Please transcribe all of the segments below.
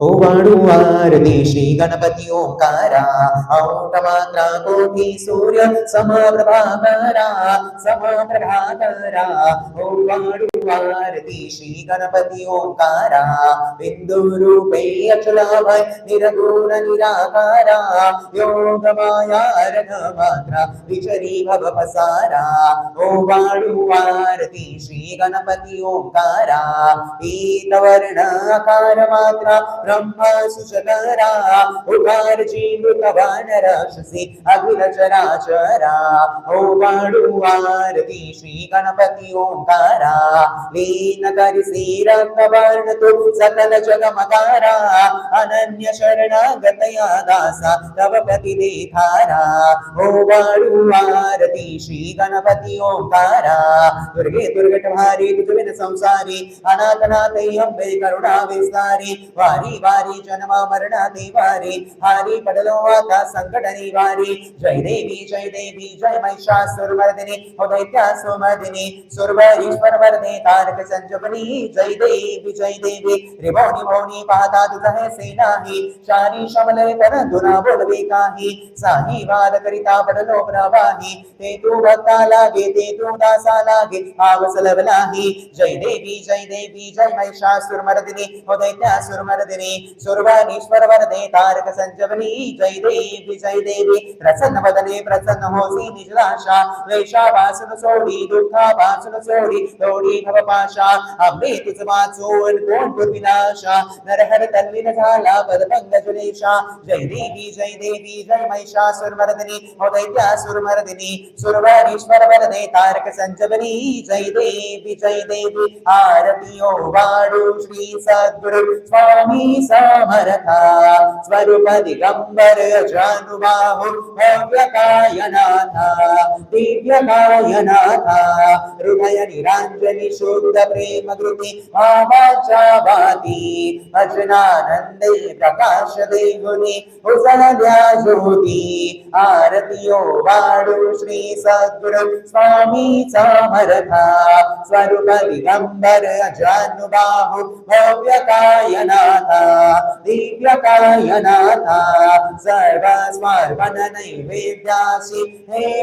ഓ വാടുവാരതി ശ്രീ ഗണപതി ഓംകാര. ഔട്ടമാത്ര കോടി സൂര്യ സമപ്രഭാകര സമപ്രഭാകര ഓ വാടുവാരതി ശ്രീ ഗണപതി ഓംകാര. ബിന്ദുരൂപേ അചുലാഭയ നിരഗുണ നിരാകാര. യോഗമായ മാത്ര വിചരീ ഭവസാര ഓ വാടുവാരതി ശ്രീ ഗണപതി ഓംകാര. പീതവർണകാര മാത്ര బ్రహ్మ సుచరా ఉపార్జీవిక వానరాశసి అఖిల చరాచరా ఓ వాడు వారతి శ్రీ గణపతి ఓంకారా లీన కరి శ్రీరత్న వర్ణతు సకల జగమకారా అనన్య శరణాగతయా దాస తవ పతి ఓ వాడు వారతి శ్రీ గణపతి ఓంకారా దుర్గే దుర్గట భారీ దుర్విన సంసారి అనాథనాథయ్యం కరుణా విస్తారి వారి वारी वारी जन्म मरण देवारी, हारी पडलो आता संकट निवारी. जय देवी जय देवी, जय महिषासुर मर्दिनी हो दैत्यासुर मर्दिनी सुरवरीश्वर वरदे, तारक संजोगनी जय देवी जय देवी रिभोनी भोनी पाहता तुझ है सेनाही शारी शमले पर दुना बोलवे काही. साही वाद करिता पडलो प्रवाही. ते तू भक्ता लागे, ते तू दासा लागे आवसलव नाही. जय देवी जय देवी, जय महिषासुर मर्दिनी हो दैत्यासुर मर्दिनी सुरवानीश्वर वरदे तारक संजवनी जय देवी जय देवी प्रसन्न वदने प्रसन्न होसी निजलाशा वेशा वासन सोडी दुःखा वासन सोडी तोडी भव पाशा अम्बे तुझ वाचून कोण दुर्विनाशा नरहर तन्विन झाला पद पंकजुलेशा जय देवी जय देवी जय महिषासुर मर्दिनी हो दैत्यासुर मर्दिनी सुरवारीश्वर वरदे तारक संजवनी जय देवी जय देवी आरती ओ वाडू श्री सद्गुरु स्वामी సమరథ స్వరూప దిగంబర జానుబాహు భవ్యకాయనాథ దివ్యకాయనాథ. హృదయ నిరాంజని శుద్ధ ప్రేమ కృతి భావాచావాది భజనానందే ప్రకాశ దేవుని హుసన వ్యాజోతి ఆరతియో వాడు శ్రీ సద్గురు స్వామి సమరథ స్వరూప దిగంబర జానుబాహు భవ్యకాయనాథ स्वरूप दिगंबर अजानुबाहु भव्य कायनाथ दिव्य कायनाथ सर्व स्मर्पण नैवेद्यासि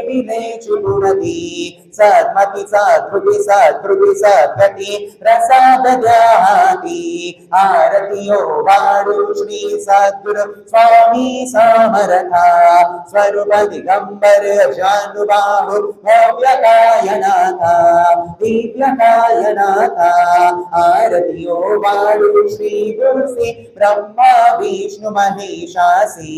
विने चुगुणती सद्मति सद्गुरु स्वामी समर्था, स्वरूप दिगंबर जानुबाहु भव्य कायनाथ दिव्य कायनाथ आरतियो वाडु श्री गुरु श्री ब्रह्मा, विष्णु, महेशासी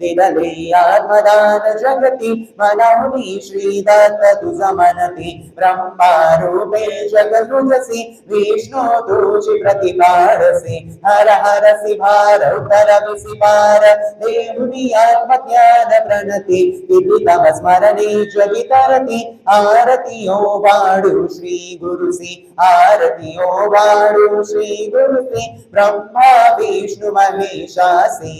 दिदले आत्मदान जगति मनमुनि श्री दत्त तुझ मनति ब्रह्मारूपे जगदुजसि विष्णु तुझि प्रतिपारसि, हर हरसि भार उतरविसि पार देहुनि आत्मज्ञान प्रणति तव स्मरणे च वितरति आरतियो वाडु श्री गुरुसि आरतियो वाडु श्री गुरुसि ब्रह्मा विष्णु महेशासि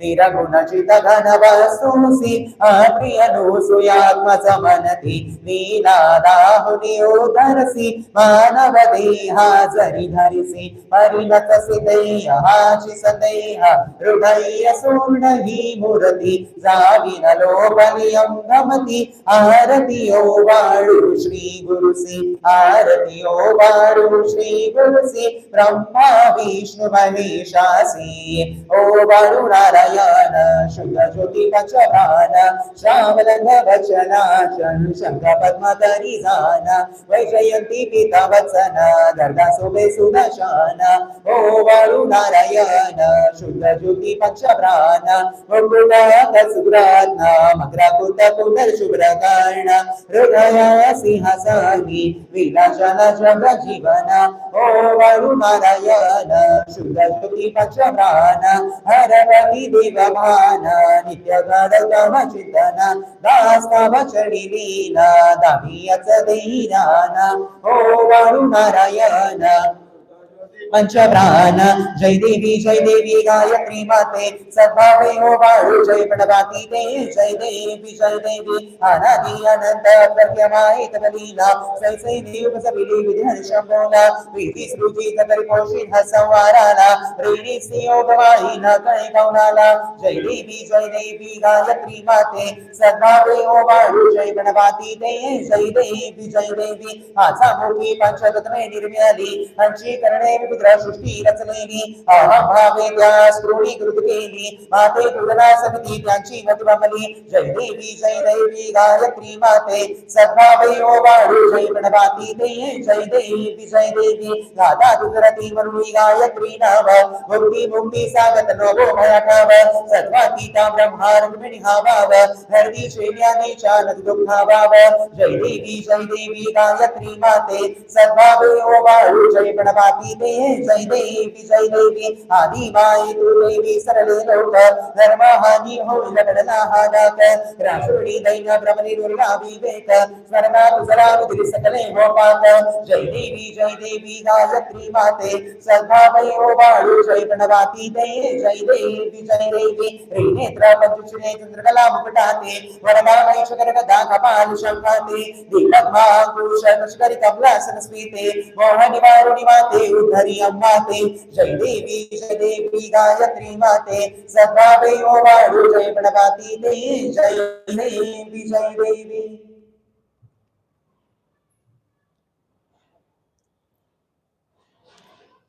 निरगुणचित घन वस्तुसि अप्रियनुसुयात्म समनति नीलादाहुनि उदरसि मानव देहाजरि धरिसि परिणतसि देहाचि सदेह हृदय सूर्ण हि मूर्ति जाविन लोपनियं नमति आरतियो वाळु श्री गुरुसि आरतियो वाळु श्री गुरुसि ब्रह्मा विष्णु महेशासि ओ वाळु शुद्ध ज्योति पचवान श्रावलंग वचनाचन शंख पद्मधरी जान वैजयंती पिता वचन दर्गा शोभे सुदशान ओ वाळु शुद्ध ज्योती पक्षप्राण मुकुटात सुग्रात्न मकराकुट पुनर शुभ्रकर्ण हृदय सिंहासनी विलासन जग जीवन। ओ वाळु नारायण शुद्ध ज्योती पक्षप्राण हरपती देव मान नित्य गडतम चिंतन दास्तव चढी लीला दामियच देईराना ओ वाळु नारायण पंचप्राण जय देवी जय देवी, गायत्री माते। सद्भावे हो वाळू जय प्रणवाती ते। जय देवी जय देवी। अनादि अनंत प्रत्यमायित लीला सै सै देव सबिली विधान शंभोला प्रीती सृजी तरी पोषित संवाराला रेणी सियोग वाही न कळे कौनाला जय देवी जय देवी, गायत्री माते। सद्भावे हो वाळू जय प्रणवाती ते। जय देवी जय देवी। माझा मोठी पंचतत्वे निर्मिळाली अंशी करणे विपुत्र सृष्टी रचलेली अहम भावे त्या स्त्रोणी कृत केली माते तुलना समिती त्यांची मधुरमली जय देवी जय देवी, गायत्री माते सद्भावे ओ जय प्रणवाती ते, जय देवी जय देवी गाता दुसरती मरुळी गायत्री नाव मुक्ती मुक्ती सागत नवो भया ठाव सद्वातीता ब्रह्मा रुक्मिणी भाव हरदी चालत दुःखा भाव जय देवी जय देवी, गायत्री माते सद्भावे ओ जय प्रणवाती ते जय देवी जय देवी आदि माई तू देवी सरले लोक धर्म हानी होईल घडला हा डाक रासुडी दैन भ्रमणी दुर्गा विवेक स्वर्गा तुझरा रुद्री सकले गोपाक जय देवी देवी गायत्री माते सद्भावय ओ बाळू जय प्रणवाती दे जय देवी जय देवी रे नेत्र पंचुषणे चंद्रकला मुकुटाते वरदा वैशकर गदा कपाल शंखाते दिलग्मा कुश कशकरी कमलासन स्मिते मोहनि वारुणि माते उद्धरि अम्माते जय देवी जय देवी गायत्री माते सद्भावे ओ बाळू जय प्रणवाती दे जय देवी जय देवी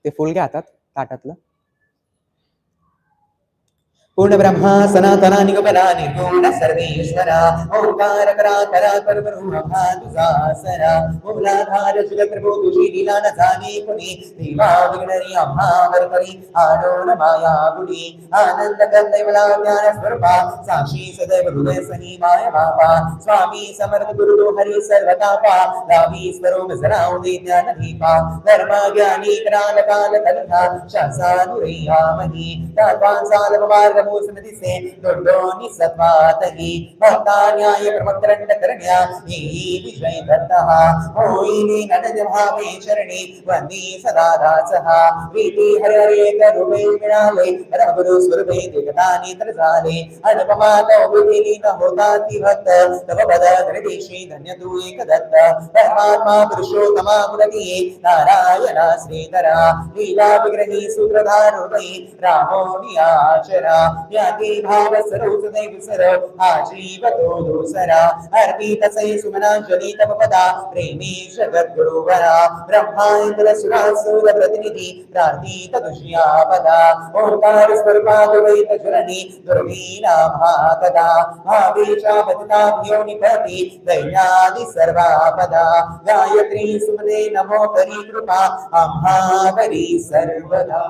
ते फुल घ्या ताटातलं. पूर्ण ब्रह्मा सनातना निगमना निर्गुण सर्वेश्वरा ओंकार करा करा कर ब्रह्मा तुझा सरा मूलाधार न माया गुणी आनंद कंदैवला ज्ञान स्वरूपा साक्षी सदैव हृदय सनी माय बापा स्वामी समर्थ गुरु हरी सर्वतापा लाभी स्वरूप जराऊ दे ज्ञान दीपा धर्म ज्ञानी काल काल कलथा शासानुरैया मही तात्वान साल ಮೂಸನದಿ ಸೇರಿ ದೊಡ್ಡೋನಿ ಸಪಾತಗಿ ಭಕ್ತಾ ನ್ಯಾಯ ಪ್ರಮಕ್ತರಂಡ ಕರಣ್ಯ ಈ ವಿಷಯ ಧರ್ತಃ ಓಯಿನಿ ನಡಜ ಭಾವೇ ಶರಣಿ ವಂದಿ ಸದಾ ದಾಸಃ ಪ್ರೀತಿ ಹರರೇ ಕರುಣೆ ವಿಣಾಲೆ ರಮಗುರು ಸ್ವರೂಪೇ ಜಗದಾನಿ ತರಸಾಲೆ ಅನುಪಮಾತ ಉಪದಿನೀತ ಹೋತಾತಿ ಭಕ್ತ ತವ ಪದ ಧೃದೇಶಿ ಧನ್ಯತು ಏಕದತ್ತ ಪರಮಾತ್ಮ ಪುರುಷೋತ್ತಮ ಗುಣತಿಯೇ ನಾರಾಯಣ ಶ್ರೀಧರ ಲೀಲಾ ವಿಗ್ರಹಿ ಸೂತ್ರಧಾರುಣೈ ರಾಮೋ ನಿಯಾಚರ श्रीधरा लीला विग्रही सूत्रधारुणी रामो नियाचरा याती भाव सरोज देव सर आजीव तो दोसरा अर्पित सै सुमनांजली तव पदा प्रेमी जगत गुरुवरा ब्रह्मा इंद्र सुरासुर प्रतिनिधि प्रार्थित दुष्या पदा ओंकार स्वरूपाद वैत जननी दुर्वीना भागदा भावेशा पतिता निपति दैन्यादि सर्वापदा गायत्री सुमने नमो करी कृपा अम्हावरी सर्वदा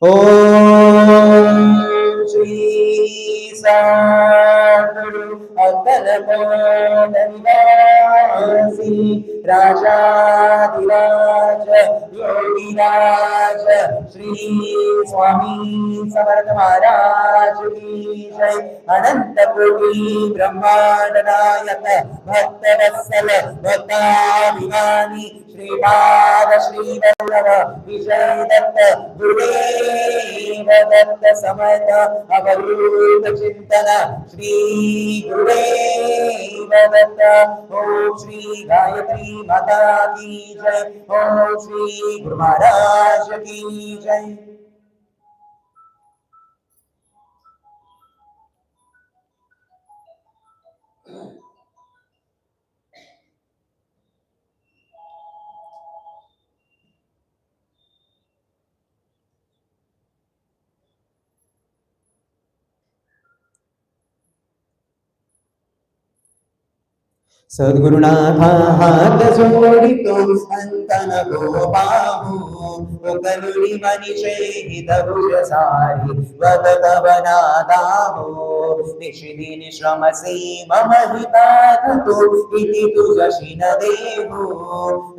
Oh, Jesus, Raja, Diraj, Yogi Raj, Sri Swami, Samarth Maharaj, जय अनंत कोटि ब्रह्मांड नायक भक्त वत्सल भक्ताभिमानी श्रीपाद श्री वल्लभ विजय दत्त गुरुदेव दत्त समर्थ अवधूत चिंतन श्री गुरुदेव दत्त ओम श्री गायत्री माता की जय ओम श्री गुरु महाराज की जय సద్గురునాథోడితో అంతన గోపాహు ఒకలుని మనిషేహితభుజసారి వదతవనాదాహో నిషిదిని శ్రమసే మమహితాతు ఇది తుజశిన దేహో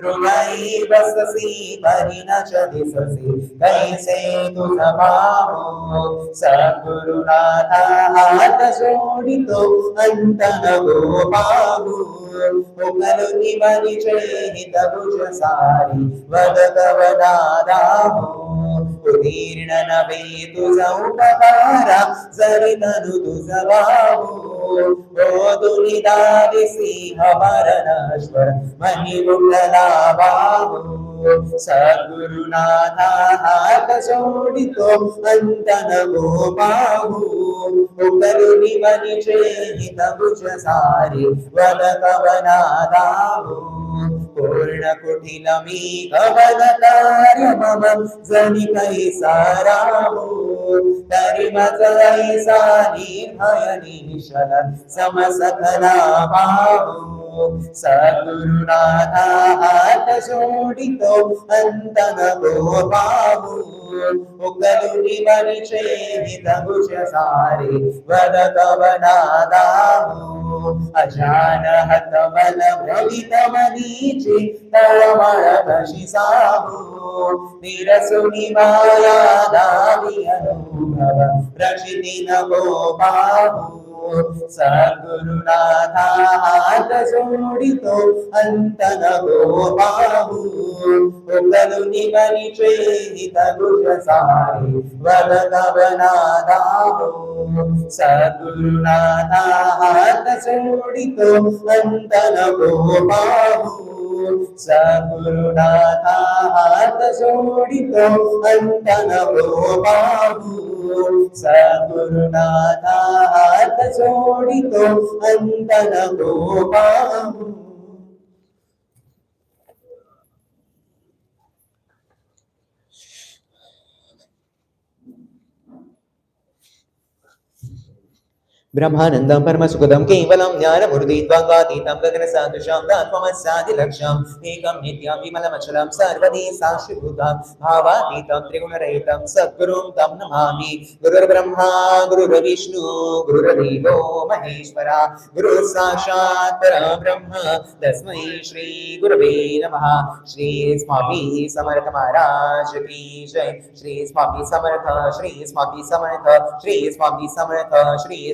రుణైవ ససి పరిణ చది ససి కైసే తుజపాహో సద్గురునాథ సోడితో అంతన గోపాహు बससि परि न च दिससि कैसे तुझ पाहो सद्गुरुनाथा हात जोडितो अंतन गोपाहु कलुनि मनिषे हित भुज సద్గురునాథ ఆకశోడితో అంతనమో బాహు ఒకరుని మని చేతము సారి వదకవనాదాహు పూర్ణ కుటిలమీ కవన కార్య మమ జనికై సారాహు తరిమతై సాని భయ నిశల సమసకలా బాహు సగురునాథ జోడితో అంతగోపావు ఒకరుని మనిషేది తగుష సారి వదకవనాదాము అజానహతమల భవితమనీచి తమళ కషి సాము నిరసుని మాయాదావి అనుభవ రక్షితిన గోపాము. సద్గురునాథ సోడితో అంతన గోపాహు నిమని చేయి తగుల సారి వరదవనాదాహు సద్గురునాథ సోడితో అంతన గోపాహు సగురునాథ జోడితో అంతనవో బాబు సగురునాథ జోడితో అంతనవో బాబు ब्रह्मानन्दं परमसुखदं केवलं ज्ञानमूर्तिद्वन्द्वातीतं गगनसदृशं तत्त्वमस्यादिलक्ष्यम् एकं नित्यं विमलमचलं सर्वदी साक्षिभूतं भावातीतं त्रिगुणरहितं सद्गुरुं तं नमामि। गुरुर्ब्रह्मा, गुरुर्विष्णु, गुरुर्देवो महेश्वरा गुरुः साक्षात् परब्रह्म। तस्मै श्रीगुरवे नमः। श्री स्वामी समर्थ महाराज की जय। श्री स्वामी समर्थ, श्री स्वामी समर्थ, श्री स्वामी समर्थ, श्री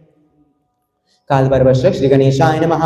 कालपर्वश्रक् श्रीगणेशाय नमः।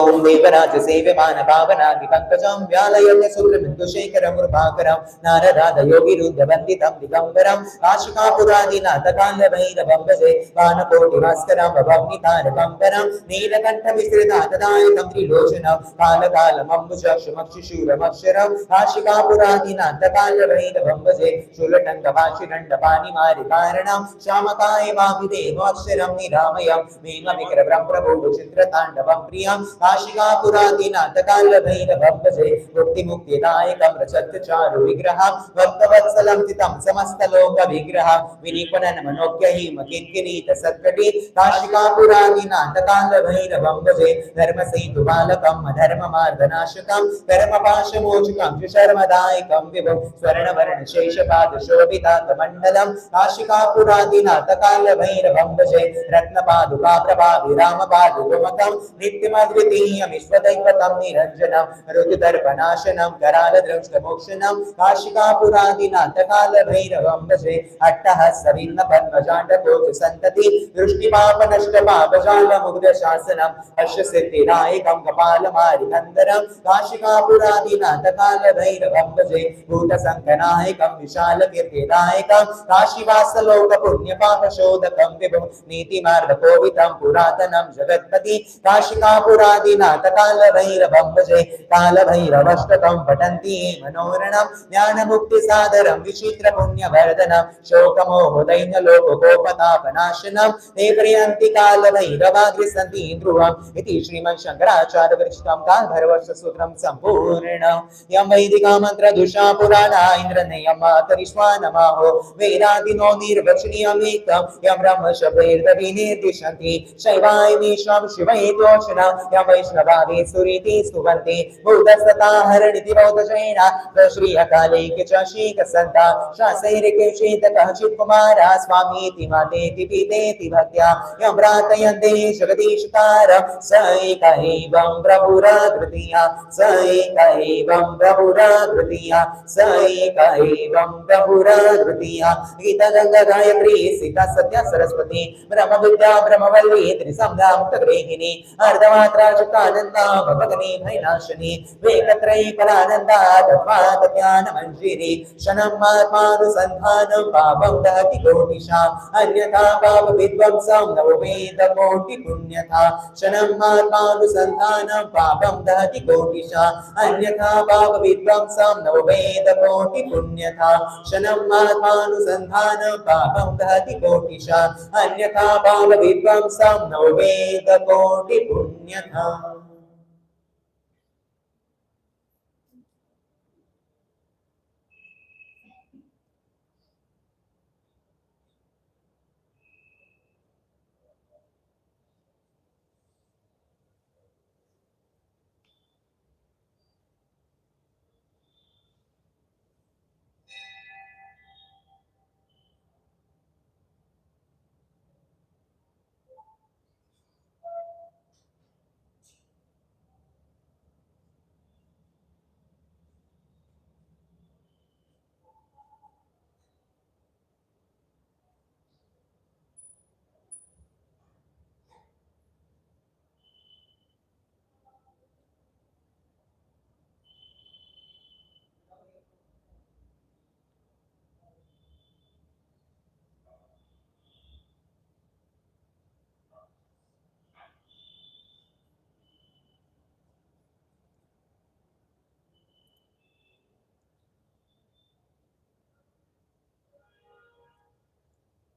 ॐ देवराज सेव्यमान पावनादिपङ्कजं व्यालयन्य सुब्रह्मण्यशेखरं कृपाकरं नारराधयोगिरुद्रवन्दितं दिगम्बरं राशिकापुरादिनाथकालभैरवं भजे बाणकोटिभास्करं भवनितारकम्बरं नीलकण्ठमिश्रितातदायकं त्रिलोचनं कालकालमम्बुचक्षुमक्षिशूरमक्षरं राशिकापुरादिनाथकालभैरवं भजे शूलटङ्कभाषिदण्डपाणिमारिकारणं श्यामकाय वामिदेवाक्षरं निरामयं मीमविक्रम ప్రభు చిత్రతాండవం ప్రియం కాశికాపురాధీన అతకాల భైరవం భజే ముక్తి ముక్తి నాయకం రచత్చారు విగ్రహం భక్తవత్సలం తితం సమస్త श्यामपादुपमकं नित्यमद्वितीयमिश्वदैवतं निरञ्जनं ऋतुदर्पनाशनं करालद्रंष्टमोक्षणं काशिकापुरादिनाथकालभैरवं भजे, अट्टः सविन्नपद्मजाण्डकोचसन्तति दृष्टिपापनष्टपापजालमुग्धशासनं हर्षसिद्धिनायकं कपालमारिकन्दनं काशिकापुरादिनाथकालभैरवं भजे भूतसङ्गनायकं विशालकीर्तिनायकं काशिवासलोकपुण्यपापशोधकं विभुं नीतिमार्गकोवितं पुरातनम् शरणं जगत्पति काशिकापुरादिनाथ कालभैरवं भजे कालभैरवष्टकं पठन्ति ये मनोरणं ज्ञानमुक्तिसादरं विचित्रपुण्यवर्धनं शोकमोहदैन्यलोकोपतापनाशनं ते प्रियन्ति कालभैरवाग्रिसन्ति ध्रुवम् इति श्रीमन् शङ्कराचार्यविरचितं कालभैरवसूत्रं सम्पूर्णम् यं वैदिका मन्त्रदुषा पुराणा इन्द्रनयं मातरिष्वा नमो वेदादिनो निर्वचनीयमेकं यं ब्रह्मशब्दैर्दविनिर्दिशन्ति शैवायमीश्वं शिवैतोषणा वैष्णवावे सुरीति बुद्धसता हरणिति च शीकसन्ता चित्कुमारा स्वामीति मातेति भक्त्या यं प्रार्थयन्ते स एक एवं प्रभुराकृतिया, स एक एवं प्रभुराकृतिया, स एक एवं प्रभुराकृतिया गीतगङ्गा गायत्री, सीता सत्या सरस्वती ब्रह्म विद्या ब्रह्मवल्ली त्रिसंध्या अन्यथा पाप विध्वंसं नववेद कोटि पुण्यथा शनम् आत्मानुसन्धानं पापं दहति कोटिशा अन्यथा पाप विध्वंसं नववेद कोटि पुण्यथा शनम् आत्मानुसन्धानं पापं दहति कोटिशा अन्यथा అశ్వమేధ కోటి పుణ్యథా.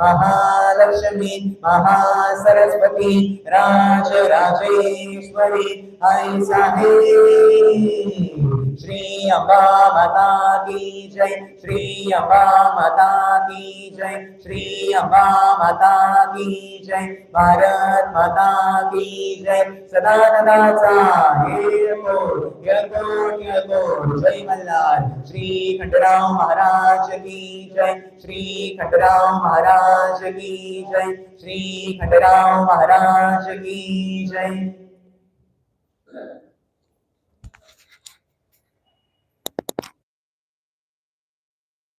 महालक्ष्मी महासरस्वती राज राजेश्वरी आई साहेब. श्री अम्बा माता की जय श्री अम्बा माता की जय श्री अम्बा माता की जय भारत माता की जय सदानंदाचा जय मल्हार श्री खंडराव महाराज की जय। श्री खंडराव महाराज की जय। श्री खंडराव महाराज की जय।